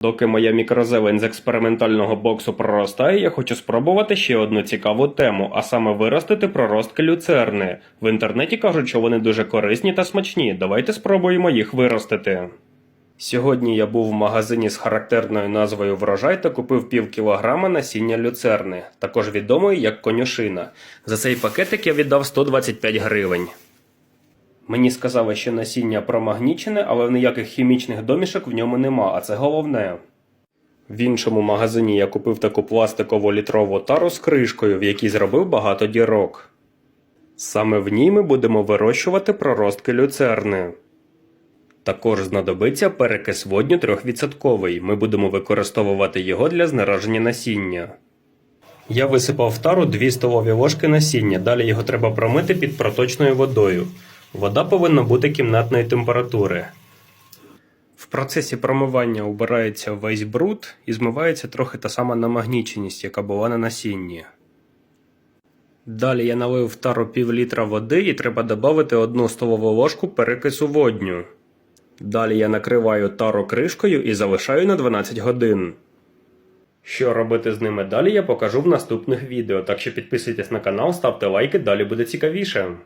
Доки моя мікрозелень з експериментального боксу проростає, я хочу спробувати ще одну цікаву тему, а саме виростити проростки люцерни. В інтернеті кажуть, що вони дуже корисні та смачні. Давайте спробуємо їх виростити. Сьогодні я був в магазині з характерною назвою Врожай та купив пів кілограма насіння люцерни, також відомої як конюшина. За цей пакетик я віддав 125 гривень. Мені сказали, що насіння промагнічене, але ніяких хімічних домішок в ньому нема, а це головне. В іншому магазині я купив таку пластикову літрову тару з кришкою, в якій зробив багато дірок. Саме в ній ми будемо вирощувати проростки люцерни. Також знадобиться перекис водню 3%. Ми будемо використовувати його для знераження насіння. Я висипав в тару 2 столові ложки насіння, далі його треба промити під проточною водою. Вода повинна бути кімнатної температури. В процесі промивання убирається весь бруд і змивається трохи та сама намагніченість, яка була на насінні. Далі я налив в тару пів літра води і треба додати одну столову ложку перекису водню. Далі я накриваю тару кришкою і залишаю на 12 годин. Що робити з ними далі, я покажу в наступних відео, так що підписуйтесь на канал, ставте лайки, далі буде цікавіше.